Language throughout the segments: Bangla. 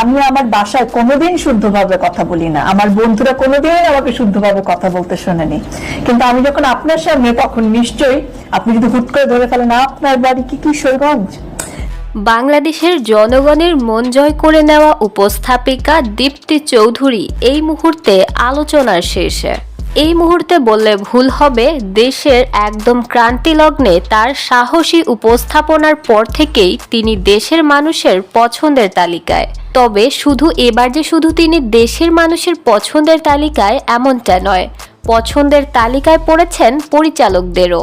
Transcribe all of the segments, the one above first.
আমি আমার বাসায় কোনোদিন শুদ্ধভাবে কথা বলি না। আমার বন্ধুরা কোনোদিন আমাকে শুদ্ধভাবে কথা বলতে শোনেনি। কিন্তু আমি যখন আপনার সামনে, তখন নিশ্চয়ই আপনি যদি হুট করে ধরে ফেলেন আপনার বাড়ি কি কিশোরগঞ্জ? বাংলাদেশের জনগণের মন জয় করে নেওয়া উপস্থাপিকা দীপ্তি চৌধুরী এই মুহূর্তে আলোচনার শীর্ষে। এই মুহূর্তে বললে ভুল হবে, দেশের একদম ক্রান্তি লগ্নে তার সাহসী উপস্থাপনার পর থেকেই তিনি দেশের মানুষের পছন্দের তালিকায়। তবে শুধু এবার যে শুধু তিনি দেশের মানুষের পছন্দের তালিকায় এমনটা নয় পছন্দের তালিকায় পড়েছেন পরিচালকদেরও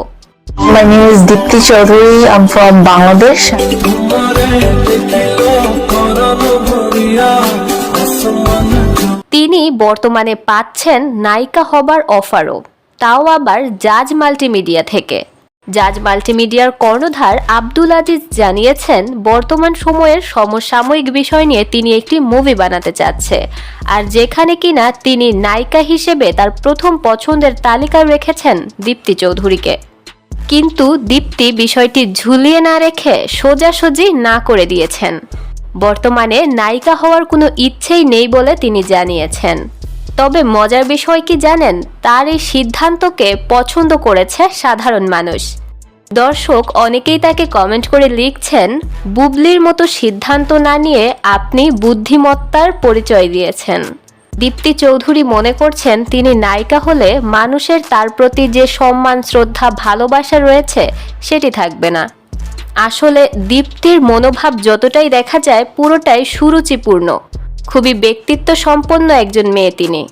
My name is Dipti Chaudhary. I'm from Bangladesh. তিনি বর্তমানে পাচ্ছেন নায়িকা হবার অফারও তাও আবার জাজ মাল্টিমিডিয়া থেকে জাজ মাল্টিমিডিয়ার কর্ণধার আব্দুল আজিজ জানিয়েছেন, বর্তমান সময়ের সমসাময়িক বিষয় নিয়ে তিনি একটি মুভি বানাতে চাচ্ছে। আর যেখানে কিনা তিনি নায়িকা হিসেবে তার প্রথম পছন্দের তালিকায় রেখেছেন দীপ্তি চৌধুরীকে। কিন্তু দীপ্তি বিষয়টি ঝুলিয়ে না রেখে সোজাসুজি না করে দিয়েছেন। বর্তমানে নায়িকা হওয়ার কোনো ইচ্ছেই নেই বলে তিনি জানিয়েছেন। তবে মজার বিষয় কি জানেন, তার এই সিদ্ধান্তকে পছন্দ করেছে সাধারণ মানুষ। দর্শক অনেকেই তাকে কমেন্ট করে লিখছেন, বুবলির মতো সিদ্ধান্ত না নিয়ে আপনি বুদ্ধিমত্তার পরিচয় দিয়েছেন। দীপ্তি চৌধুরী মনে করছেন, তিনি নায়িকা হলে মানুষের তার প্রতি যে সম্মান, শ্রদ্ধা, ভালোবাসা রয়েছে, সেটি থাকবে না। আসলে দীপ্তির মনোভাব যতটাই দেখা যায়, পুরোটাই সুরুচিপূর্ণ। খুবই ব্যক্তিত্ব সম্পন্ন একজন মেয়ে তিনি।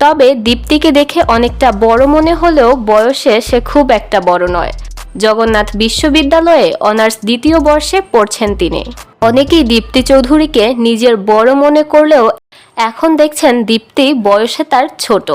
তবে দীপ্তিকে দেখে অনেকটা বড় মনে হলেও বয়সে সে খুব একটা বড় নয়। জগন্নাথ বিশ্ববিদ্যালয়ে অনার্স দ্বিতীয় বর্ষে পড়ছেন তিনি। অনেকেই দীপ্তি চৌধুরীকে নিজের বড় মনে করলেও এখন দেখছেন দীপ্তি বয়সে তার ছোট।